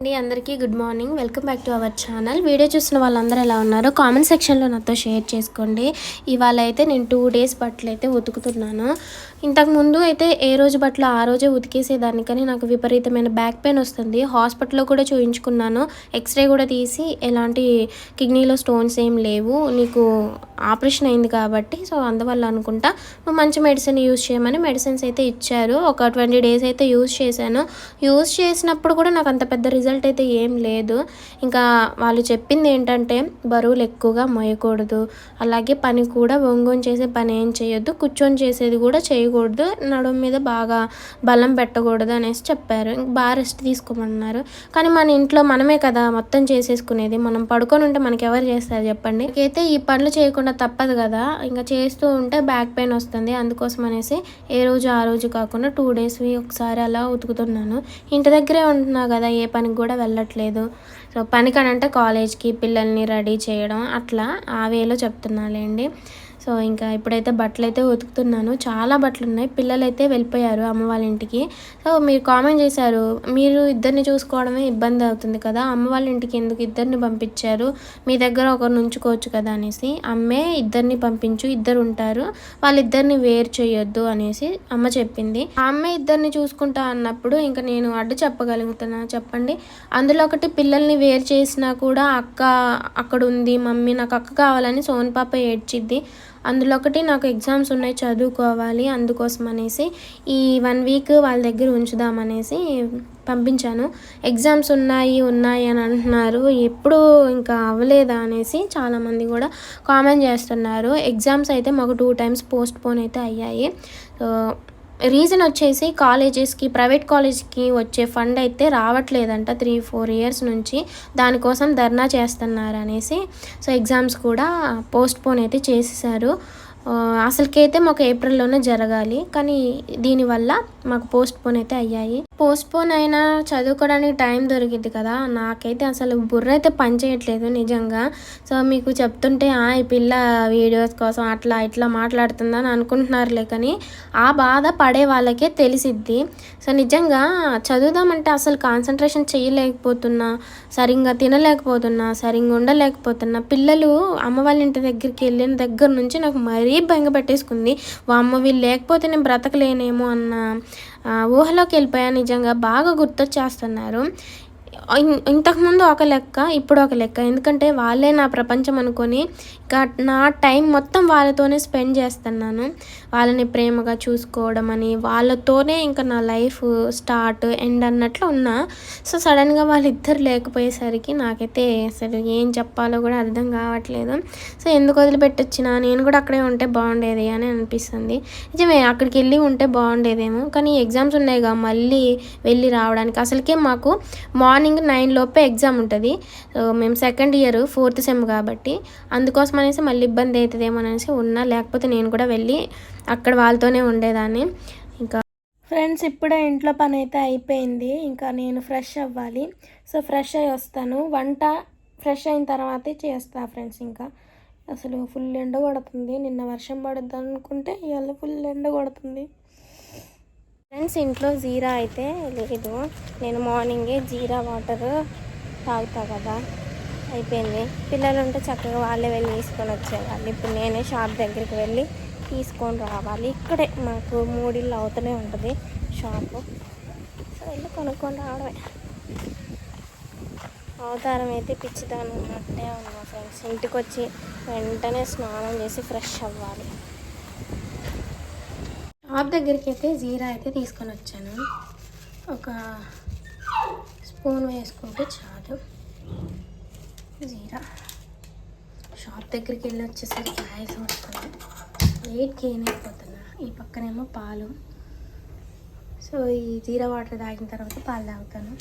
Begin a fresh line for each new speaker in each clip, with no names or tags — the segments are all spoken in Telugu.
అండి అందరికీ good morning welcome back to our channel video చూసిన వాళ్ళందరూ ఎలా ఉన్నారో కామెంట్ సెక్షన్లో నాతో షేర్ చేసుకోండి. ఇవాళ అయితే నేను టూ డేస్ బట్టలు అయితే ఉతుకుతున్నాను. ఇంతకు ముందు అయితే ఏ రోజు బట్టలు ఆ రోజే ఉతికేసేదాన్ని కానీ నాకు విపరీతమైన బ్యాక్ పెయిన్ వస్తుంది. హాస్పిటల్లో కూడా చూయించుకున్నాను. ఎక్స్రే కూడా తీసి ఎలాంటి కిడ్నీలో స్టోన్స్ ఏం లేవు. నీకు ఆపరేషన్ అయింది కాబట్టి సో అందువల్ల అనుకుంటా. నువ్వు మంచి మెడిసిన్ యూజ్ చేయమని మెడిసిన్స్ అయితే ఇచ్చారు. ఒక ట్వంటీ డేస్ అయితే యూస్ చేశాను. యూజ్ చేసినప్పుడు కూడా నాకు అంత పెద్ద రిజల్ట్ అయితే ఏం లేదు. ఇంకా వాళ్ళు చెప్పింది ఏంటంటే బరువులు ఎక్కువగా మోయకూడదు. అలాగే పని కూడా ఒంగొని చేసే పని ఏం చేయొద్దు. కూర్చొని చేసేది కూడా చేయకూడదు నడుము మీద బాగా బలం పెట్టకూడదు అనేసి చెప్పారు. ఇంక బాగా రెస్ట్ తీసుకోమన్నారు. కానీ మన ఇంట్లో మనమే కదా మొత్తం చేసేసుకునేది. మనం పడుకొని ఉంటే మనకి ఎవరు చేస్తారు చెప్పండి. అయితే ఈ పనులు చేయకుండా తప్పదు కదా. ఇంకా చేస్తూ ఉంటే బ్యాక్ పెయిన్ వస్తుంది. అందుకోసం అనేసి ఏ రోజు ఆ రోజు కాకుండా టూ డేస్వి ఒకసారి అలా ఉతుకుతున్నాను. ఇంటి దగ్గరే ఉంటున్నా కదా ఏ పనికి కూడా వెళ్ళట్లేదు. సో పనికనంటే కాలేజ్కి పిల్లల్ని రెడీ చేయడం అట్లా ఆ వేలో చెప్తున్నాలేండి. సో ఇంకా ఇప్పుడైతే బట్టలు అయితే ఉతుకుతున్నాను. చాలా బట్టలు ఉన్నాయి పిల్లలు అయితే వెళ్ళిపోయారు అమ్మ వాళ్ళ ఇంటికి. సో మీరు కామెంట్ చేశారు మీరు ఇద్దరిని చూసుకోవడమే ఇబ్బంది అవుతుంది కదా? అమ్మ వాళ్ళ ఇంటికి ఎందుకు ఇద్దరిని పంపించారు? మీ దగ్గర ఒకరిని ఉంచుకోవచ్చు కదా అనేసి. అమ్మే ఇద్దరిని పంపించు ఇద్దరు ఉంటారు. వాళ్ళిద్దరిని వేరు చేయొద్దు అనేసి అమ్మ చెప్పింది. ఆ అమ్మే ఇద్దరిని చూసుకుంటా అన్నప్పుడు ఇంకా నేను అడ్డు చెప్పగలుగుతున్నా. చెప్పండి. అందులో ఒకటి పిల్లల్ని వేరు చేసినా కూడా అక్క అక్కడ ఉంది మమ్మీ నాకు అక్క కావాలని సోన్ పాప ఏడ్చిద్ది. అందులో ఒకటి నాకు ఎగ్జామ్స్ ఉన్నాయి చదువుకోవాలి అందుకోసం అనేసి ఈ వన్ వీక్ వాళ్ళ దగ్గర ఉంచుదామనేసి పంపించాను. ఎగ్జామ్స్ ఉన్నాయి ఉన్నాయి అని అంటున్నారు. ఎప్పుడు ఇంకా అవ్వలేదా అనేసి చాలామంది కూడా కామెంట్ చేస్తున్నారు. ఎగ్జామ్స్ అయితే మాకు టూ టైమ్స్ పోస్ట్ పోన్ అయితే అయ్యాయి. సో రీజన్ వచ్చేసి కాలేజెస్కి ప్రైవేట్ కాలేజ్కి వచ్చే ఫండ్ అయితే రావట్లేదంట త్రీ ఫోర్ ఇయర్స్ నుంచి. దానికోసం ధర్నా చేస్తున్నారు అనేసి సో ఎగ్జామ్స్ కూడా పోస్ట్ పోన్ అయితే చేసేసారు అసలుకైతే మాకు ఏప్రిల్లోనే జరగాలి. కానీ దీనివల్ల మాకు పోస్ట్ పోన్ అయితే అయ్యాయి. పోస్ట్పోన్ అయినా చదువుకోవడానికి టైం దొరికింది కదా. నాకైతే అసలు బుర్ర అయితే పనిచేయట్లేదు నిజంగా. సో మీకు చెప్తుంటే "ఆ, ఈ పిల్ల వీడియోస్ కోసం అట్లా ఇట్లా మాట్లాడుతుందని అనుకుంటున్నారులే కానీ ఆ బాధ పడే వాళ్ళకే తెలిసిద్ది. సో నిజంగా చదువుదామంటే అసలు కాన్సన్ట్రేషన్ చేయలేకపోతున్నా సరిగ్గా తినలేకపోతున్నా సరిగ్గా ఉండలేకపోతున్నా. పిల్లలు అమ్మ వాళ్ళ ఇంటి దగ్గరికి వెళ్ళిన దగ్గర నుంచి నాకు మరీ బెంగ పెట్టేసుకుంది. అమ్మ వీళ్ళు లేకపోతే నేను బ్రతకలేనేమో అన్న ఊహలోకి వెళ్ళిపోయా? నిజంగా బాగా గుర్తొచ్చేస్తున్నారు. ఇంతకుముందు ఒక లెక్క ఇప్పుడు ఒక లెక్క. ఎందుకంటే వాళ్ళే నా ప్రపంచం అనుకొని ఇక నా టైం మొత్తం వాళ్ళతోనే స్పెండ్ చేస్తున్నాను. వాళ్ళని ప్రేమగా చూసుకోవడం అని వాళ్ళతోనే ఇంకా నా లైఫ్ స్టార్ట్ ఎండ్ అన్నట్లు ఉన్నా. సో సడన్గా వాళ్ళిద్దరు లేకపోయేసరికి నాకైతే అసలు ఏం చెప్పాలో కూడా అర్థం కావట్లేదు. సో ఎందుకు వదిలిపెట్టొచ్చినా? నేను కూడా అక్కడే ఉంటే బాగుండేది అని అనిపిస్తుంది. నిజమే అక్కడికి వెళ్ళి ఉంటే బాగుండేదేమో. కానీ ఎగ్జామ్స్ ఉన్నాయిగా మళ్ళీ వెళ్ళి రావడానికి. అసలుకే మాకు మార్నింగ్ నైన్ లోపే ఎగ్జామ్ ఉంటుంది. మేము సెకండ్ ఇయర్ ఫోర్త్ సెమ్ కాబట్టి అందుకోసం అనేసి మళ్ళీ ఇబ్బంది అవుతుందేమో అనేసి ఉన్నా. లేకపోతే నేను కూడా వెళ్ళి అక్కడ వాళ్ళతోనే ఉండేదాన్ని. ఇంకా ఫ్రెండ్స్ ఇప్పుడే ఇంట్లో పని అయితే అయిపోయింది. ఇంకా నేను ఫ్రెష్ అవ్వాలి. సో ఫ్రెష్ అయ్యి వస్తాను. వంట ఫ్రెష్ అయిన తర్వాతే చేస్తా ఫ్రెండ్స్ ఇంకా. అసలు ఫుల్ ఎండ కొడుతుంది నిన్న వర్షం పడుద్ది అనుకుంటే ఇవాళ ఫుల్ ఎండ కొడుతుంది ఫ్రెండ్స్ ఇంట్లో జీరా అయితే లేదు. నేను మార్నింగే జీరా వాటర్ తాగుతా కదా. అయిపోయింది. పిల్లలు ఉంటే చక్కగా వాళ్ళే వెళ్ళి తీసుకొని వచ్చేవాళ్ళు. ఇప్పుడు నేనే షాప్ దగ్గరికి వెళ్ళి తీసుకొని రావాలి. ఇక్కడే మాకు మూడిళ్ళు అవుతూనే ఉంటుంది షాపు. సో వెళ్ళి కొనుక్కొని రావడమే. అవతారం అయితే పిచ్చిదానం ఉన్నట్టే ఉన్నా ఫ్రెండ్స్. ఇంటికి వచ్చి వెంటనే స్నానం చేసి ఫ్రెష్ అవ్వాలి. షాప్ దగ్గరికి అయితే జీరా అయితే తీసుకొని వచ్చాను. ఒక స్పూన్ వేసుకుంటే చాలు. జీరా. షాప్ దగ్గరికి వెళ్ళి వచ్చేసరికి ఆయాసం వస్తుంది. వెయిట్ గెయిన్ అయిపోతున్నా. ఈ పక్కనేమో పాలు. సో ఈ జీరా వాటర్ తాగిన తర్వాత పాలు తాగుతాను.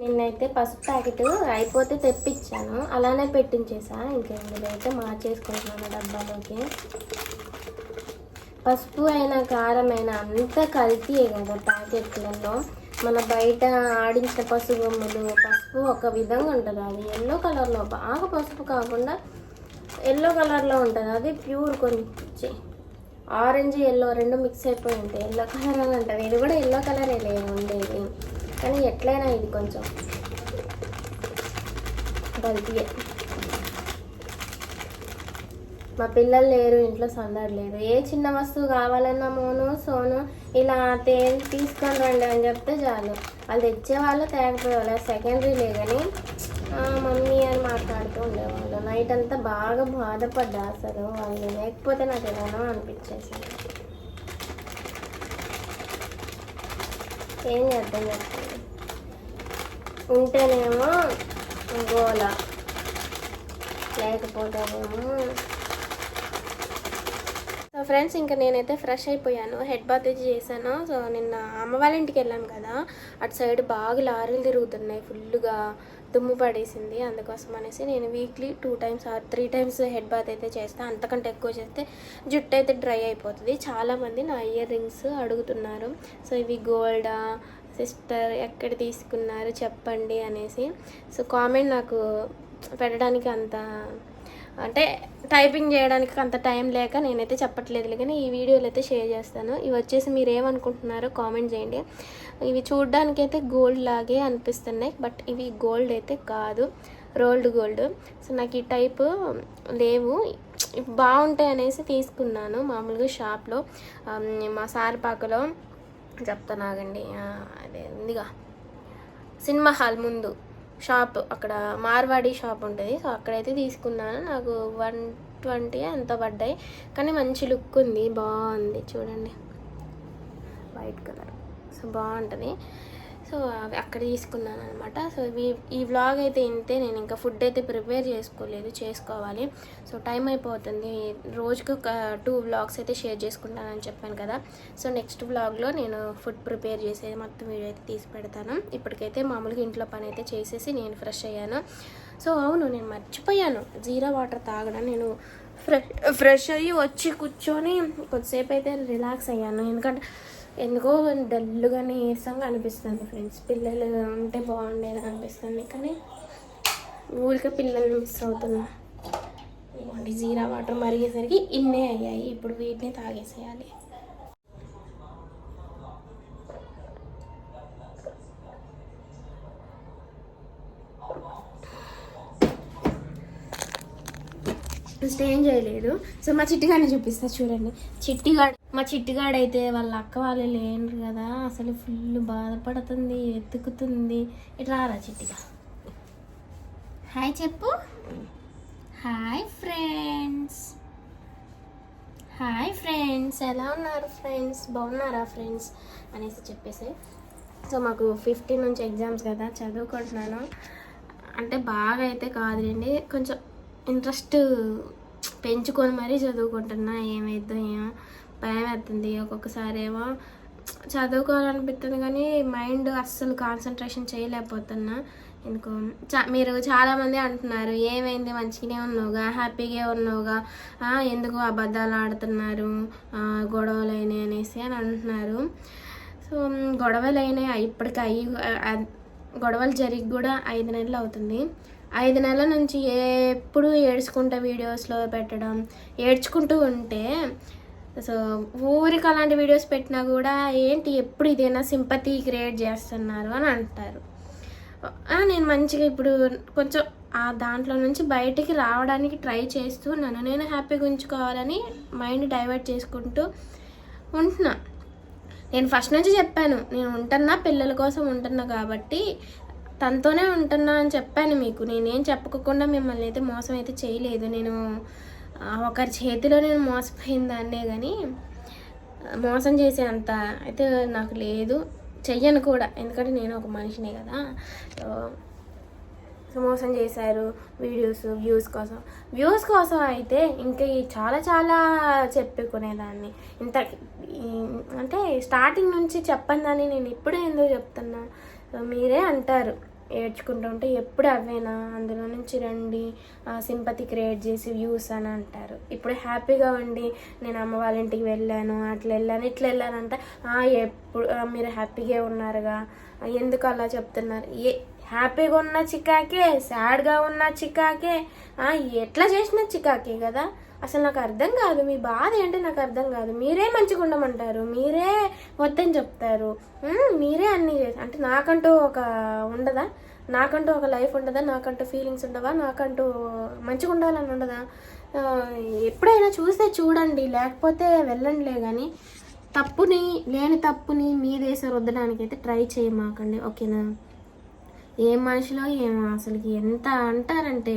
నిన్నైతే పసుపు ప్యాకెట్ అయిపోతే తెప్పించాను. అలానే పెట్టించేసా. ఇంకేందులో అయితే మార్చేసుకుంటున్నాను డబ్బాలోకి. పసుపు అయినా కారం అయినా అంతా కల్తీయే కదా ప్యాకెట్లలో మన బయట ఆడించిన పసుపు బొమ్మలు పసుపు ఒక విధంగా ఉంటుంది. అది ఎల్లో కలర్లో బాగా పసుపు కాకుండా ఎల్లో కలర్లో ఉంటుంది. అది ప్యూర్ కొంచెం ఆరెంజ్ ఎల్లో రెండు మిక్స్ అయిపోయి ఉంటాయి. ఎల్లో కలర్ అని అంటారు. ఇది కూడా ఎల్లో కలరే లేదు ఉండేది. కానీ ఎట్లయినా ఇది కొంచెం కల్తీయే మా పిల్లలు లేరు ఇంట్లో సందడి లేదు. ఏ చిన్న వస్తువు కావాలన్నా మోను సోను ఇలా తే తీసుకొని రండి అని చెప్తే చాలు. వాళ్ళు తెచ్చేవాళ్ళు తేకపోయేవాళ్ళు. సెకండరీలే కానీ మమ్మీ అని మాట్లాడుతూ ఉండేవాళ్ళు. నైట్ అంతా బాగా బాధపడ్డా అసలు వాళ్ళు. లేకపోతే నాకు ఎలానో అనిపించేసింది. ఏం చేద్దాం చెప్తాను ఉంటేనేమో గోల. లేకపోతేనేమో సో ఫ్రెండ్స్ ఇంకా నేనైతే ఫ్రెష్ అయిపోయాను. హెడ్ బాత్ అయితే చేశాను. సో నిన్న అమ్మ వాళ్ళ ఇంటికి వెళ్ళాను కదా. అటు సైడ్ బాగా లారీలు తిరుగుతున్నాయి. ఫుల్గా దుమ్ము పడేసింది. అందుకోసం అనేసి నేను weekly two times or three times head bath అయితే చేస్తాను అంతకంటే ఎక్కువ చేస్తే జుట్టు అయితే డ్రై అయిపోతుంది. చాలామంది నా ఇయర్ రింగ్స్ అడుగుతున్నారు. సో ఇవి గోల్డా సిస్టర్ ఎక్కడ తీసుకున్నారు చెప్పండి అనేసి. సో కామెంట్ నాకు పెట్టడానికి అంత అంటే టైపింగ్ చేయడానికి అంత టైం లేక నేనైతే చెప్పట్లేదు కానీ ఈ వీడియోలు అయితే షేర్ చేస్తాను. ఇవి వచ్చేసి మీరు ఏమనుకుంటున్నారో కామెంట్ చేయండి. ఇవి చూడడానికి అయితే గోల్డ్ లాగే అనిపిస్తున్నాయి బట్ ఇవి గోల్డ్ అయితే కాదు. రోల్డ్ గోల్డ్ సో నాకు ఈ టైపు లేవు. బాగుంటాయి అనేసి తీసుకున్నాను మామూలుగా షాప్లో మా మా సారిపాకలో చెప్తాను ఆగండి. అదే ఉందిగా. సినిమా హాల్ ముందు. షాప్ అక్కడ మార్వాడి షాప్ ఉంటుంది. సో అక్కడైతే తీసుకున్నాను. నాకు వన్ ట్వంటీ ఎంత పడ్డాయి. కానీ మంచి లుక్ ఉంది. బాగుంది. చూడండి. White colour. సో బాగుంటుంది. సో అవి అక్కడ తీసుకున్నాను అనమాట సో ఇవి ఈ వ్లాగ్ అయితే ఇంతే. నేను ఇంకా ఫుడ్ అయితే ప్రిపేర్ చేసుకోలేదు చేసుకోవాలి. సో టైం అయిపోతుంది. రోజుకు ఒక టూ వ్లాగ్స్ అయితే షేర్ చేసుకుంటానని చెప్పాను కదా. సో నెక్స్ట్ వ్లాగ్లో నేను ఫుడ్ ప్రిపేర్ చేసేది మొత్తం వీడియో అయితే తీసి పెడతాను. ఇప్పటికైతే మామూలుగా ఇంట్లో పని అయితే చేసేసి నేను ఫ్రెష్ అయ్యాను. సో అవును నేను మర్చిపోయాను. జీరా వాటర్ తాగడం. నేను ఫ్రెష్ ఫ్రెష్ అయ్యి వచ్చి కూర్చొని కొద్దిసేపు అయితే రిలాక్స్ అయ్యాను. ఎందుకంటే ఎందుకో డల్లుగానే నీరసంగా అనిపిస్తుంది ఫ్రెండ్స్. పిల్లలు ఉంటే బాగుండేది అనిపిస్తుంది కానీ ఊరికే పిల్లల్ని మిస్ అవుతున్నా. జీరా వాటర్ మరిగేసరికి ఇన్నే అయ్యాయి. ఇప్పుడు వీటిని తాగేసేయాలి. ఫస్ట్ ఏం చేయలేదు. సో మా చిట్టిగానే చూపిస్తా చూడండి. చిట్టిగాడు మా చిట్టిగాడు వాళ్ళ అక్క వాళ్ళు లేనరు కదా అసలు ఫుల్ బాధపడుతుంది ఎత్తుకుతుంది. ఇట్లా రా చిట్టిగా? హాయ్ చెప్పు. హాయ్ ఫ్రెండ్స్ హాయ్ ఫ్రెండ్స్ ఎలా ఉన్నారు ఫ్రెండ్స్ బాగున్నారా ఫ్రెండ్స్ అనేసి చెప్పేసి. సో మాకు ఫిఫ్టీన్ నుంచి ఎగ్జామ్స్ కదా చదువుకుంటున్నాను. అంటే బాగా అయితే కాదులేండి కొంచెం ఇంట్రెస్ట్ పెంచుకొని మరీ చదువుకుంటున్నా ఏమైద్దో ఏమో. భయం వేస్తుంది ఒక్కొక్కసారి ఏమో చదువుకోవాలనిపిస్తుంది కానీ మైండ్ అస్సలు కాన్సన్ట్రేషన్ చేయలేకపోతున్నా. ఇంకో చా మీరు చాలామంది అంటున్నారు ఏమైంది? మంచిగానే ఉన్నావుగా? హ్యాపీగా ఉన్నావుగా? ఎందుకు అబద్ధాలు ఆడుతున్నారు? గొడవలైనవి గొడవలు అనేసి అని అంటున్నారు. సో గొడవలైనవి గొడవలు ఇప్పటికి అయ్యి గొడవలు జరిగి కూడా ఐదు నెలలు అవుతుంది. ఐదు నెలల నుంచి ఎప్పుడు ఏడ్చుకుంటా వీడియోస్లో పెట్టడం ఏడ్చుకుంటూ ఉంటే సో ఊరికి అలాంటి వీడియోస్ పెట్టినా కూడా ఏంటి ఎప్పుడు ఇదేనా సింపతి క్రియేట్ చేస్తున్నారు అని అంటారు. నేను మంచిగా ఇప్పుడు కొంచెం ఆ దాంట్లో నుంచి బయటికి రావడానికి ట్రై చేస్తూ నన్ను నేను హ్యాపీగా ఉంచుకోవాలని మైండ్ డైవర్ట్ చేసుకుంటూ ఉంటున్నా. నేను ఫస్ట్ నుంచి చెప్పాను నేను ఉంటున్నా పిల్లల కోసం ఉంటున్నా కాబట్టి తనతోనే ఉంటున్నా అని చెప్పాను మీకు. నేనేం చెప్పకుండా మిమ్మల్ని అయితే మోసం అయితే చేయలేదు. నేను ఒకరి చేతిలో నేను మోసపోయిన దాన్నే కానీ మోసం చేసేంత అయితే నాకు లేదు. చెయ్యను కూడా ఎందుకంటే నేను ఒక మనిషినే కదా. మోసం చేశారు వీడియోస్ వ్యూస్ కోసం. వ్యూస్ కోసం అయితే ఇంకా చాలా చాలా చెప్పుకునేదాన్ని. ఇంత అంటే స్టార్టింగ్ నుంచి చెప్పందని నేను ఇప్పుడే ఎందుకు చెప్తున్నా? మీరే అంటారు. ఏడ్చుకుంటూ ఉంటే ఎప్పుడు అవేనా? అందులో నుంచి రండి సింపతి క్రియేట్ చేసి వ్యూస్ అని అంటారు. ఇప్పుడు హ్యాపీగా ఉండి నేను అమ్మ వాళ్ళ ఇంటికి వెళ్ళాను అట్లా వెళ్ళాను ఇట్లా వెళ్ళాను అంటే "ఆ, ఎప్పుడు మీరు హ్యాపీగా ఉన్నారుగా? ఎందుకు అలా చెప్తున్నారు? ఏ హ్యాపీగా ఉన్న చికాకే సాడ్గా ఉన్న చికాకే ఎట్లా చేసిన చికాకే కదా? అసలు నాకు అర్థం కాదు మీ బాధ ఏంటి నాకు అర్థం కాదు. మీరే మంచిగా ఉండమంటారు మీరే వద్దని చెప్తారు. మీరే అన్నీ చేసి అంటే నాకంటూ ఒక ఉండదా? నాకంటూ ఒక లైఫ్ ఉండదా? నాకంటూ ఫీలింగ్స్ ఉండవా? నాకంటూ మంచిగా ఉండాలని ఉండదా? ఎప్పుడైనా చూస్తే చూడండి లేకపోతే వెళ్ళండిలే కానీ తప్పుని లేని తప్పుని మీ దేశం వద్దడానికి అయితే ట్రై చేయమాకండి ఓకేనా? ఏం మనిషిలో ఏమో అసలుకి ఎంత అంటారంటే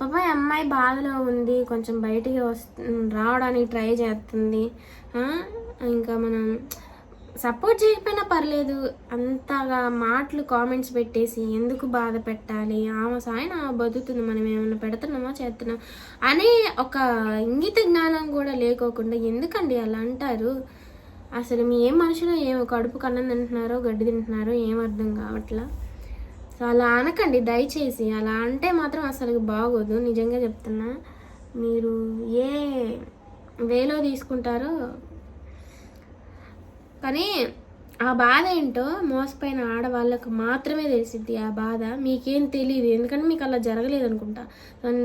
పాప అమ్మాయి బాధలో ఉంది కొంచెం బయటికి వస్తు రావడానికి ట్రై చేస్తుంది ఇంకా మనం సపోర్ట్ చేయకపోయినా పర్లేదు. అంతగా మాటలు కామెంట్స్ పెట్టేసి ఎందుకు బాధ పెట్టాలి? ఆమె సాయన బతుకుతుంది. మనం ఏమైనా పెడుతున్నామా చేస్తున్నాం అనే ఒక ఇంగిత జ్ఞానం కూడా లేకోకుండా ఎందుకండి అలా అంటారు? అసలు మీ ఏం మనుషులు ఏం కడుపు కన్నం తింటున్నారో గడ్డి తింటున్నారో ఏం అర్థం కావట్లా? సో అలా అనకండి. దయచేసి అలా అంటే మాత్రం అసలు బాగోదు. నిజంగా చెప్తున్నా. మీరు ఏ వేలో తీసుకుంటారో కానీ ఆ బాధ ఏంటో మోసపోయిన ఆడవాళ్ళకు మాత్రమే తెలిసిద్ది ఆ బాధ. మీకేం తెలియదు ఎందుకంటే మీకు అలా జరగలేదు అనుకుంటా.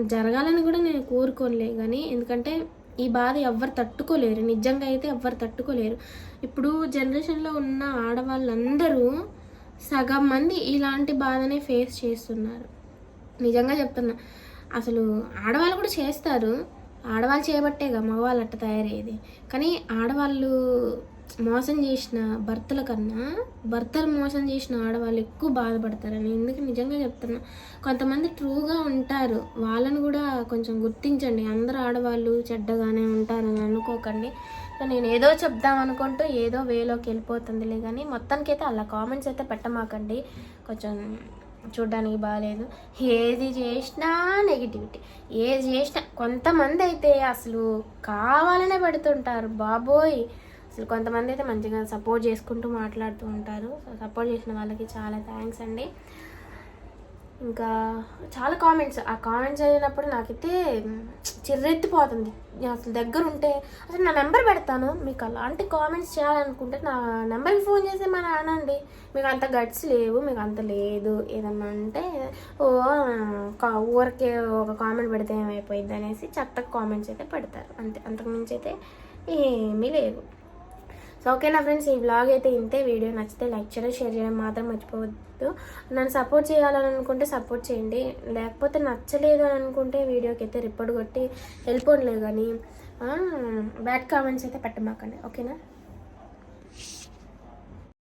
జరగాలని కూడా నేను కోరుకోలే కానీ ఎందుకంటే ఈ బాధ ఎవ్వరు తట్టుకోలేరు. నిజంగా అయితే ఎవ్వరు తట్టుకోలేరు. ఇప్పుడు జనరేషన్లో ఉన్న ఆడవాళ్ళందరూ సగం మంది ఇలాంటి బాధనే ఫేస్ చేస్తున్నారు. నిజంగా చెప్తున్నా. అసలు ఆడవాళ్ళు కూడా చేస్తారు. ఆడవాళ్ళు చేయబట్టేగా మగవాళ్ళు అట్ట తయారయ్యేది. కానీ ఆడవాళ్ళు మోసం చేసిన భర్తల కన్నా భర్తలు మోసం చేసిన ఆడవాళ్ళు ఎక్కువ బాధపడతారని ఎందుకు నిజంగా చెప్తున్నా. కొంతమంది ట్రూగా ఉంటారు. వాళ్ళని కూడా కొంచెం గుర్తించండి. అందరు ఆడవాళ్ళు చెడ్డగానే ఉంటారని అనుకోకండి. నేను ఏదో చెప్దాం అనుకుంటూ ఏదో వేలోకి వెళ్ళిపోతుందిలే కానీ మొత్తానికైతే అలా కామెంట్స్ అయితే పెట్టమాకండి. కొంచెం చూడడానికి బాగాలేదు ఏది చేసినా నెగిటివిటీ ఏది చేసినా కొంతమంది అయితే అసలు కావాలనే పెడుతుంటారు. బాబోయ్! అసలు కొంతమంది అయితే మంచిగా సపోర్ట్ చేసుకుంటూ మాట్లాడుతూ ఉంటారు. సో సపోర్ట్ చేసిన వాళ్ళకి చాలా థ్యాంక్స్ అండి. ఇంకా చాలా కామెంట్స్. ఆ కామెంట్స్ చదివినప్పుడు నాకైతే చిర్రెత్తిపోతుంది. అసలు దగ్గర ఉంటే అసలు నా నెంబర్ పెడతాను. మీకు అలాంటి కామెంట్స్ చేయాలనుకుంటే నా నెంబర్కి ఫోన్ చేసి మన అనండి మీకు అంత గట్స్ లేవు మీకు అంత లేదు. ఏదన్నా అంటే ఓ కా- ఊరికే ఒక కామెంట్ పెడితే ఏమైపోయింది అనేసి చెత్త కామెంట్స్ అయితే పెడతారు. అంతే అంతకుమించి అయితే ఏమీ లేవు. సో ఓకేనా ఫ్రెండ్స్ ఈ బ్లాగ్ అయితే ఇంతే. వీడియో నచ్చితే లైక్ చేయడం షేర్ చేయడం మాత్రం మర్చిపోవద్దు. నన్ను సపోర్ట్ చేయాలని అనుకుంటే సపోర్ట్ చేయండి. లేకపోతే నచ్చలేదు అని అనుకుంటే వీడియోకి అయితే రిపోర్ట్ కొట్టి వెళ్ళిపోలేదు కానీ బ్యాడ్ కామెంట్స్ అయితే పెట్టమాకండి. ఓకేనా?